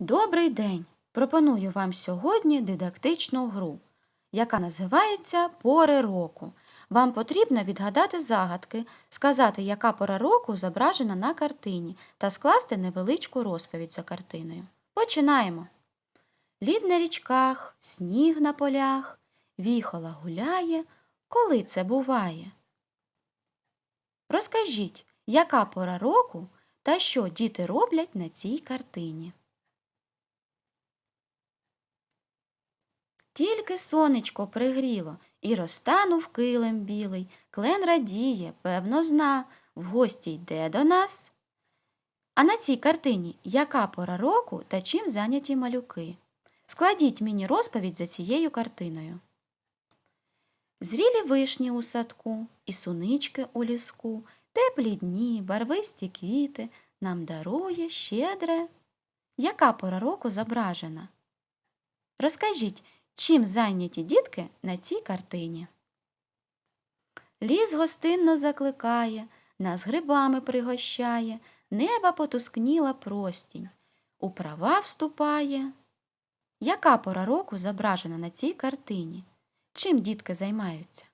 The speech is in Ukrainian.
Добрий день! Пропоную вам сьогодні дидактичну гру, яка називається Пори року. Вам потрібно відгадати загадки, сказати, яка пора року зображена на картині, та скласти невеличку розповідь за картиною. Починаємо. Лід на річках, сніг на полях, віхола гуляє. Коли це буває? Розкажіть, яка пора року та що діти роблять на цій картині? Тільки сонечко пригріло, і розтанув килим білий, клен радіє, певно, зна, в гості йде до нас. А на цій картині яка пора року та чим зайняті малюки? Складіть мені розповідь за цією картиною. Зрілі вишні у садку і сунички у ліску, теплі дні, барвисті квіти нам дарує щедре. Яка пора року зображена? Розкажіть, чим зайняті дітки на цій картині? Ліс гостинно закликає, нас грибами пригощає, неба потускніла простінь, у права вступає. Яка пора року зображена на цій картині? Чим дітки займаються?